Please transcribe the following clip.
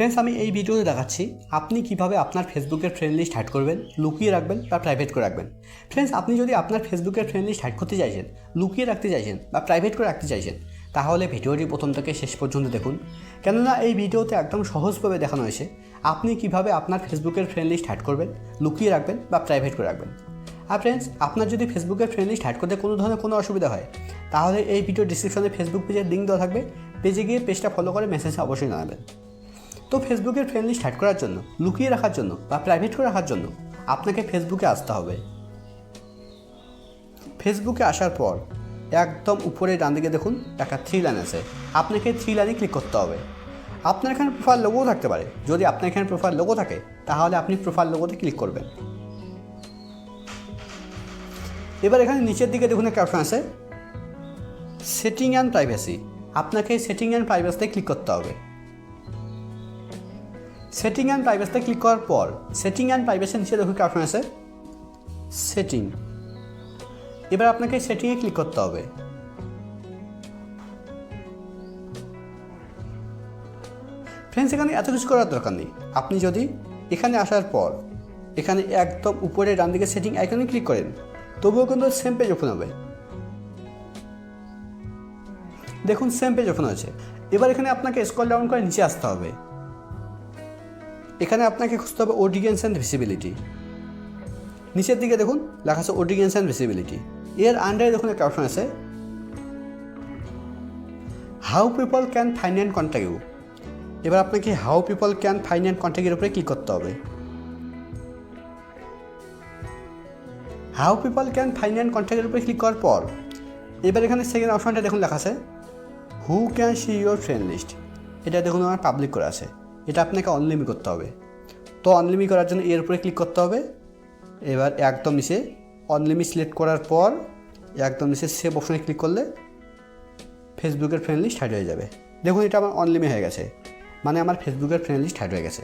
Friends আমি এই ভিডিওতে দেখাচ্ছি আপনি কীভাবে আপনার ফেসবুকের ফ্রেন্ড লিস্ট হাইড করবেন, লুকিয়ে রাখবেন বা প্রাইভেট করে রাখবেন। ফ্রেন্ডস আপনি যদি আপনার ফেসবুকের ফ্রেন্ড লিস্ট হাইড করতে চাইছেন, লুকিয়ে রাখতে চাইছেন বা প্রাইভেট করে রাখতে চাইছেন, তাহলে ভিডিওটি প্রথম থেকে শেষ পর্যন্ত দেখুন। কেননা এই ভিডিওতে একদম সহজভাবে দেখানো হয়েছে আপনি কীভাবে আপনার ফেসবুকের ফ্রেন্ড লিস্ট হাইড করবেন, লুকিয়ে রাখবেন বা প্রাইভেট করে রাখবেন। আর ফ্রেন্ডস আপনার যদি ফেসবুকের ফ্রেন্ড লিস্ট হাইড করতে কোনো ধরনের কোনো অসুবিধা হয়, তাহলে এই ভিডিও ডিসক্রিপশনে ফেসবুক পেজের লিঙ্ক দেওয়া থাকবে। পেজে গিয়ে পেজটা ফলো করে মেসেজ অবশ্যই জানাবেন। তো ফেসবুকের ফ্রেন্ড লিস্ট করার জন্য, লুকিয়ে রাখার জন্য বা প্রাইভেট করে রাখার জন্য আপনাকে ফেসবুকে আসতে হবে। ফেসবুকে আসার পর একদম উপরে ডান দিকে দেখুন, একটা থ্রি লাইন আছে। আপনাকে থ্রি লাইনে ক্লিক করতে হবে। আপনার এখানে প্রোফাইল লোগো থাকতে পারে। যদি আপনার এখানে প্রোফাইল লোগো থাকে, তাহলে আপনি প্রোফাইল লোগোতে ক্লিক করবেন। এবার এখানে নিচের দিকে দেখুন একটা অপশন আছে সেটিং অ্যান্ড প্রাইভেসি আপনাকে সেটিং অ্যান্ড প্রাইভেসিতে ক্লিক করতে হবে। সেটিং অ্যান্ড প্রাইভেসিতে ক্লিক করার পর সেটিং অ্যান্ড প্রাইভেসির নিচে দেখুন একটা অপশন আছে? সেটিং এবার আপনাকে সেটিংয়ে ক্লিক করতে হবে। ফ্রেন্ডস এখানে এত কিছু করার দরকার নেই। আপনি যদি এখানে আসার পর, এখানে একদম উপরে ডান দিকে সেটিং আইকনে ক্লিক করেন, তবুও কিন্তু সেম পেজ ওপেন হবে। দেখুন সেম পেজ ওপেন হয়েছে। এবার এখানে আপনাকে স্কল ডাউন করে নিচে আসতে হবে। এখানে আপনাকে খুঁজতে হবে অডিয়েন্স অ্যান্ড ভিসিবিলিটি নিচের দিকে দেখুন, লেখা আছে অডিয়েন্স অ্যান্ড ভিসিবিলিটি এর আন্ডারে দেখুন একটা অপশন আছে। How people can find and contact you এবার আপনাকে how people can find and কন্ট্যাক্টের উপরে ক্লিক করতে হবে। How people can find and কন্ট্যাক্টের উপরে ক্লিক করার পর, এবার এখানে সেকেন্ড অপশনটা দেখুন লেখা আছে। Who can see your friend list এটা দেখুন আমার পাবলিক করা আছে। এটা আপনাকে অনলিমি করতে হবে। তো অনলিমি করার জন্য এর উপরে ক্লিক করতে হবে। এবার একদম নিচে অনলিমি সিলেক্ট করার পর একদম নিচে সেভ অপশনে ক্লিক করলে ফেসবুকের ফ্রেন্ডলি হাইড হয়ে যাবে। দেখুন এটা আমার অনলিমি হয়ে গেছে। মানে আমার ফেসবুকের ফ্রেন্ডলি হাইড হয়ে গেছে।